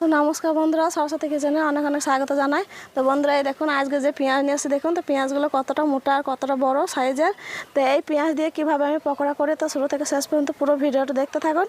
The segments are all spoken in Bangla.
তো নমস্কার বন্ধুরা, সরস্বতী কিচেনে অনেক অনেক স্বাগত জানাই। তো বন্ধুরা, এই দেখুন, আজকে যে পেঁয়াজ নিয়ে এসে দেখুন তো পেঁয়াজগুলো কতটা মোটা আর কতটা বড় সাইজের। তো এই পেঁয়াজ দিয়ে কীভাবে আমি পকোড়া করি, তো শুরু থেকে শেষ পর্যন্ত পুরো ভিডিওটা দেখতে থাকুন।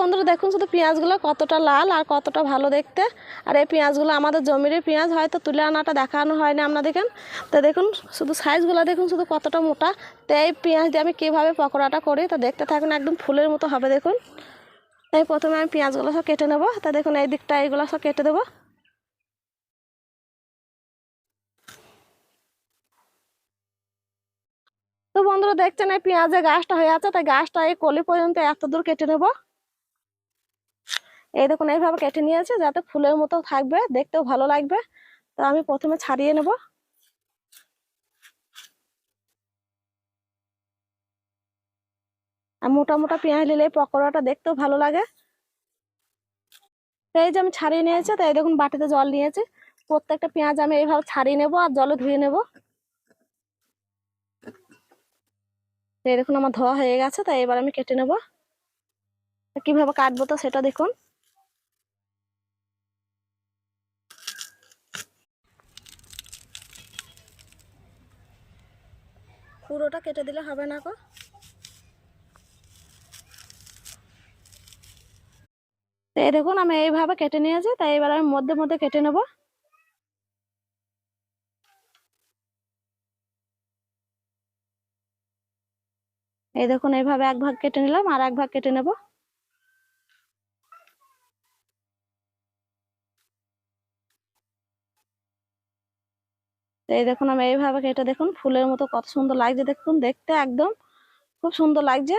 বন্ধুরা, দেখুন শুধু পেঁয়াজগুলো কতটা লাল আর কতটা ভালো দেখতে। আর এই পেঁয়াজগুলো আমাদের জমিরই পেঁয়াজ, হয়তো তুলে আনাটা দেখানো হয় হয়নি আপনাদেরকে তো দেখুন, শুধু সাইজগুলো দেখুন শুধু কতটা মোটা। তো এই পেঁয়াজ দিয়ে আমি কীভাবে পকোড়াটা করি, তা দেখতে থাকুন, একদম ফুলের মতো হবে দেখুন। তাই প্রথমে আমি পেঁয়াজগুলো সব কেটে নেব। তা দেখুন, এই দিকটা এইগুলো সব কেটে দেবো। তো বন্ধুরা, দেখছেন এই পেঁয়াজের গাছটা হয়ে আছে। তাই গাছটা এই কলি পর্যন্ত এত দূর কেটে নেব। এই দেখুন, এইভাবে কেটে নিয়েছে, যাতে ফুলের মতো থাকবে, দেখতেও ভালো লাগবে। তো আমি প্রথমে ছাড়িয়ে নেব। আর মোটা মোটা পেঁয়াজ নিলে পকোড়াটা দেখতেও ভালো লাগে। এই যে আমি ছাড়িয়ে নিয়েছি, তো এই দেখুন, বাটিতে জল নিয়েছি প্রত্যেকটা পেঁয়াজ আমি এইভাবে ছাড়িয়ে নেব আর জলে ধুয়ে নেব। এই দেখুন, আমার ধোয়া হয়ে গেছে তাই এবার আমি কেটে নেব। কীভাবে কাটবো তো সেটা দেখুন। পুরোটা কেটে দিলে হবে না গো। তো এই দেখুন, আমি এইভাবে কেটে নিয়েছি তাই এবার আমি মধ্যে মধ্যে কেটে নেব। এই দেখুন, এইভাবে এক ভাগ কেটে নিলাম আর এক ভাগ কেটে নেব। এই দেখুন আমি এইভাবে কেটে দেখুন, ফুলের মতো কত সুন্দর লাগছে দেখুন, দেখতে একদম খুব সুন্দর লাগছে।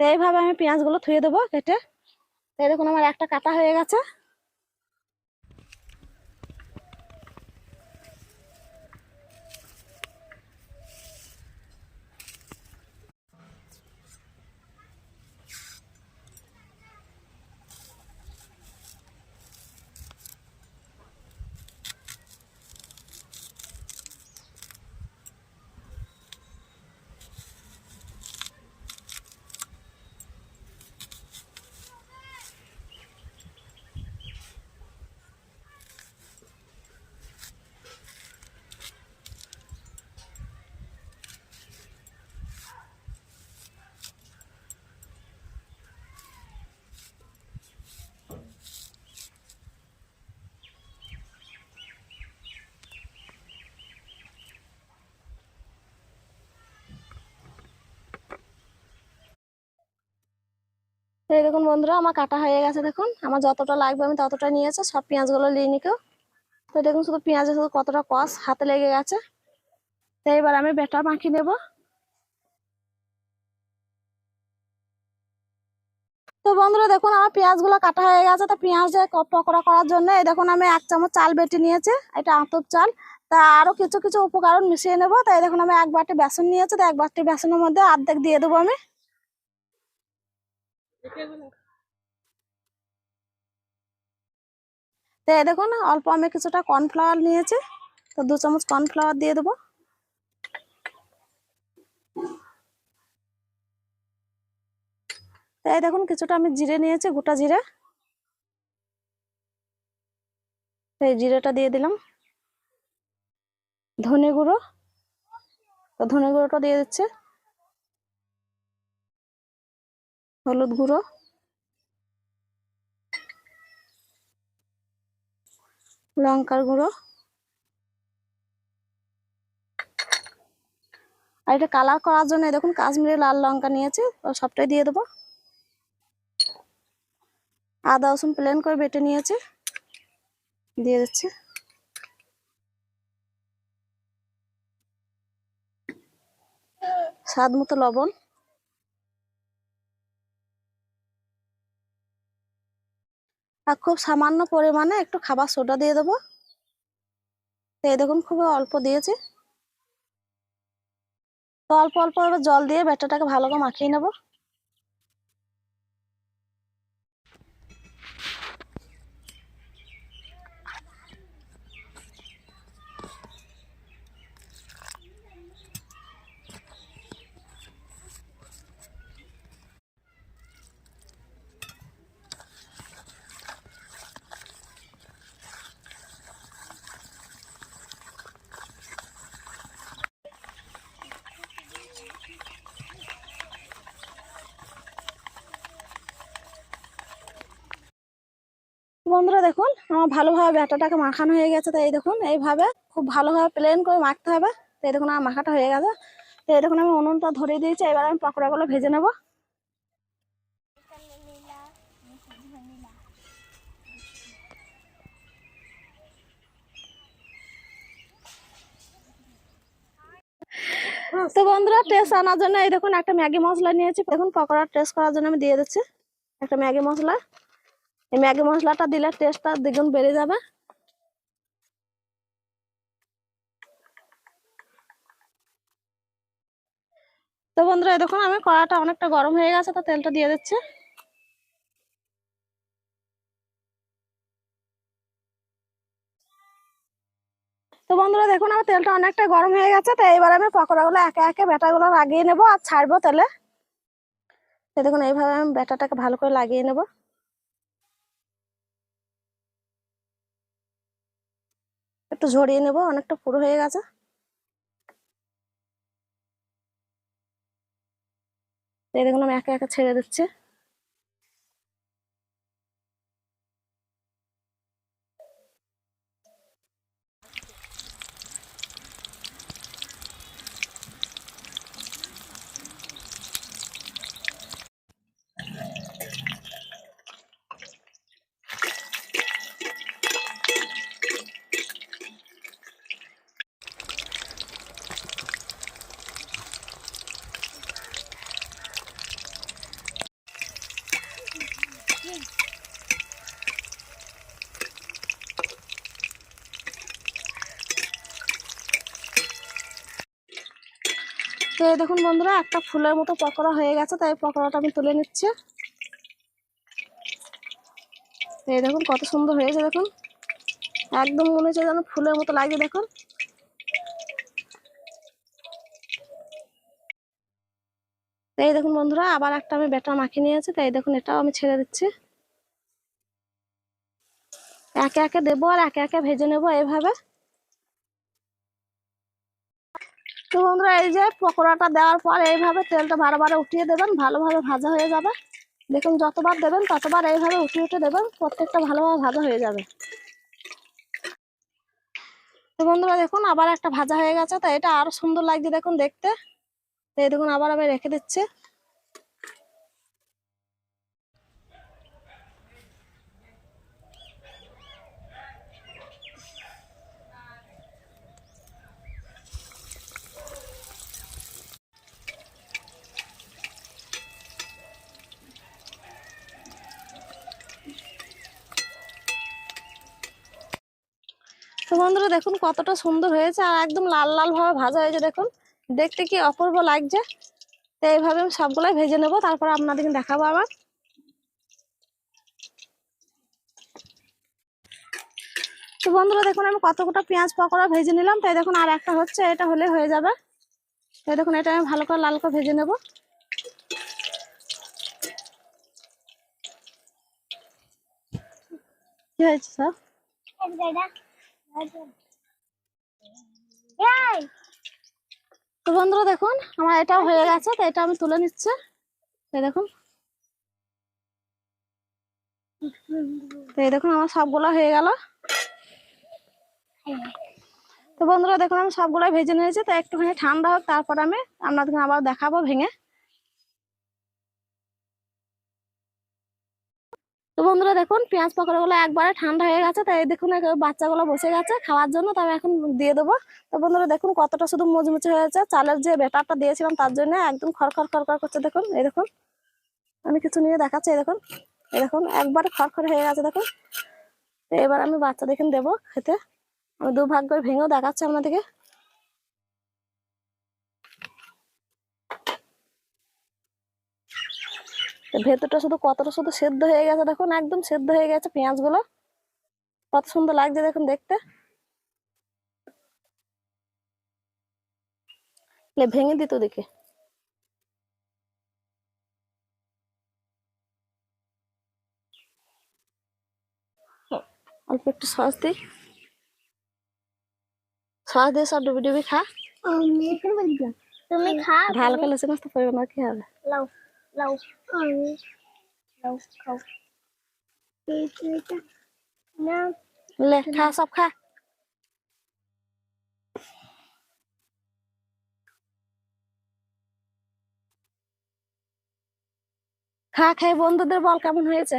তো এইভাবে আমি পেঁয়াজগুলো থুয়ে দেবো কেটে। এই দেখুন আমার একটা কাটা হয়ে গেছে। এই দেখুন বন্ধুরা, আমার কাটা হয়ে গেছে দেখুন। আমার যতটা লাগবে আমি ততটা নিয়েছে, সব পেঁয়াজগুলো নিয়ে নিকেও। তো দেখুন শুধু পেঁয়াজের শুধু কতটা কষ হাতে লেগে গেছে। তো এবার আমি বেটা মাখিয়ে নেব। তো বন্ধুরা দেখুন, আমার পেঁয়াজগুলো কাটা হয়ে গেছে। তো পেঁয়াজ পকোড়া করার জন্য এই দেখুন আমি এক চামচ চাল বেটে নিয়েছি, এটা আতপ চাল। তা আরও কিছু কিছু উপকরণ মিশিয়ে নেব। তাই দেখুন আমি এক বাটি বেসন নিয়েছি, তো এক বাটি বেসনের মধ্যে অর্ধেক দিয়ে দেবো আমি। তো দেখুন অল্প আমি কিছুটা কর্নফ্লাওয়ার নিয়েছি, তো দু চামচ কর্নফ্লাওয়ার দিয়ে দেবো। তো এই দেখুন, কিছুটা আমি জিরে নিয়েছি, গোটা জিরে। এই জিরেটা দিয়ে দিলাম। ধনে গুঁড়ো, তো ধনে গুঁড়োটা দিয়ে দিচ্ছে। হলুদ গুঁড়ো। লঙ্কার গুঁড়ো। আর এটা কালার করার জন্য দেখুন কাশ্মীরি লাল লঙ্কা নিয়েছি সবটাই দিয়ে দেবো। আদা, রসুন প্লেন করে বেটে নিয়েছি, দিয়ে দিচ্ছি। স্বাদ মতো লবণ। আর খুব সামান্য পরিমাণে একটু খাবার সোডা দিয়ে দেবো। এই দেখুন, খুবই অল্প দিয়েছি। তো অল্প অল্প এবার জল দিয়ে ব্যাটাটাকে ভালো করে মাখিয়ে নেব। বন্ধুরা দেখুন, আমার ভালোভাবে ব্যাটাটাকে মাখানো হয়ে গেছে, তাই দেখুন, এইভাবে খুব ভালোভাবে প্লেন করে মাখতে হবে তো এই দেখুন আমার মাখাটা হয়ে গেছে। তো এই দেখুন আমি উনুনটা ধরিয়ে দিয়েছি, এবার আমি পকোড়াগুলো ভেজে নেব। তো বন্ধুরা টেস্ট আনার জন্য এই দেখুন একটা ম্যাগি মশলা নিয়েছি। দেখুন পকোড়া টেস্ট করার জন্য আমি দিয়ে দিচ্ছি একটা ম্যাগি মশলা। এই ম্যাগি মশলাটা দিলে টেস্টটা দ্বিগুণ বেড়ে যাবে। তো বন্ধুরা দেখুন, আমি কড়াটা অনেকটা গরম হয়ে গেছে, তো তেলটা দিয়ে দিচ্ছি। তো বন্ধুরা, দেখুন, আমার তেলটা অনেকটা গরম হয়ে গেছে, তো এবার আমি পকোড়াগুলো একে একে, ব্যাটাগুলো লাগিয়ে নেব আর ছাড়বো তেলে। দেখুন, এইভাবে আমি ব্যাটাটাকে ভালো করে লাগিয়ে নেব। একটু ঝরিয়ে নেব অনেকটা পুরো হয়ে গেছে। দেখুন আমি একে একে ছেড়ে দিচ্ছি। তো দেখুন বন্ধুরা, একটা ফুলের মতো পকোড়া হয়ে গেছে, তাই পকোড়াটা আমি তুলে নিচ্ছি। এই দেখুন, কত সুন্দর হয়েছে দেখুন। একদম মনে হচ্ছে যেন ফুলের মতো লাগে দেখুন। এই দেখুন বন্ধুরা, আবার একটা আমি ব্যাটার মাখিয়ে নিয়েছি, তাই দেখুন এটাও আমি ছেড়ে দিচ্ছি। একে একে দেবো আর একে একে ভেজে নেব এইভাবে তো বন্ধুরা, এই যে পকোড়াটা দেওয়ার পর এইভাবে তেলটা বারবার উঠিয়ে দেবেন, ভালোভাবে ভাজা হয়ে যাবে। দেখুন, যতবার দেবেন, ততবার এইভাবে উঠিয়ে উঠে দেবেন, প্রত্যেকটা ভালোভাবে ভাজা হয়ে যাবে। তো বন্ধুরা, দেখুন, আবার একটা ভাজা হয়ে গেছে, তো এটা আরও সুন্দর লাগছে দেখুন, দেখতে। তো এই দেখুন, আবার আমি রেখে দিচ্ছি। বন্ধুরা, দেখুন কতটা সুন্দর হয়েছে আর একদম লাল লাল ভাবে ভাজা হয়েছে, দেখুন। দেখতে কি অপূর্ব লাগছে। তো এইভাবে আমি সবগুলাই ভেজে নেব, তারপর আপনাদেরকে দেখাবো আবার। তো বন্ধুরা, দেখুন আমি কতটা পেঁয়াজ পকোড়া ভেজে নিলাম। তাই দেখুন আর একটা হচ্ছে, এটা হলে হয়ে যাবে। তাই দেখুন, এটা আমি ভালো করে লাল করে ভেজে নেব। কি হয়েছে, স্যার? তো বন্ধুরা দেখুন, আমার এটাও হয়ে গেছে, তো এটা আমি তুলে নিচ্ছি। দেখুন। তো দেখুন, আমার সবগুলো হয়ে গেল। তো বন্ধুরা দেখুন, আমি সবগুলো ভেজে নিয়েছি, তো একটুখানি ঠান্ডা হোক, তারপর আমি আপনাদেরকে আবার দেখাবো ভেঙে। তো বন্ধুরা দেখুন, পেঁয়াজ পকোড়াগুলো একবারে ঠান্ডা হয়ে গেছে, তাই দেখুন বাচ্চাগুলো বসে গেছে খাওয়ার জন্য তবে এখন দিয়ে দেবো। তো বন্ধুরা দেখুন কতটা শুধু মুচমুচে হয়েছে, চালের যে ব্যাটারটা দিয়েছিলাম তার জন্য একদম খড়খড় খড়খড় করছে, দেখুন, এই দেখুন। আমি কিছু নিয়ে দেখাচ্ছি, এই দেখুন এই দেখুন, একবারে খড়খড় হয়ে গেছে, দেখুন। এবার আমি বাচ্চা দেখুন দেবো খেতে। আমি দু ভাগ করে ভেঙেও দেখাচ্ছি আপনাদেরকে। ভেতরটা শুধু কতটা শুধু সেদ্ধ হয়ে গেছে দেখুন একদম সেদ্ধ হয়ে গেছে পেঁয়াজগুলো। কত সুন্দর লাগছে দেখুন দেখতে। ভেঙে দিত দেখে। অল্প একটু সস দিই। সস দিয়ে সব ডুবি ডুবি খা। তুমি খা ঢাল করে লেসে নষ্ট করবে না কি হবে। লাও লাও লাও খাও না লে খা সব খা খা খেয়ে বন্ধুদের বল কেমন হয়েছে?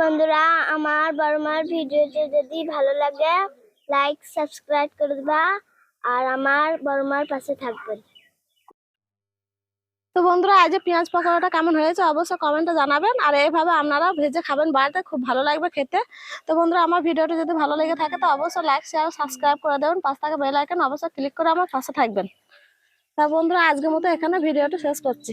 বন্ধুরা, আমার বড় মার ভিডিওটি যদি ভালো লাগে লাইক সাবস্ক্রাইব করে দিবা আর আমার বড় মার পাশে থাকবেন। তো বন্ধুরা আজ পেঁয়াজ পকোড়াটা কেমন হয়েছে অবশ্যই কমেন্টে জানাবেন আর এইভাবে আপনারা ভেজে খাবেন বাড়িতে, খুব ভালো লাগবে খেতে। তো বন্ধুরা, আমার ভিডিওটা যদি ভালো লেগে থাকে তো অবশ্যই লাইক শেয়ার সাবস্ক্রাইব করে দেবেন। পাশ থেকে বেল আইকন অবশ্যই ক্লিক করে আমার পাশে থাকবেন। তা বন্ধুরা, আজকের মতো এখানে ভিডিওটা শেষ করছি।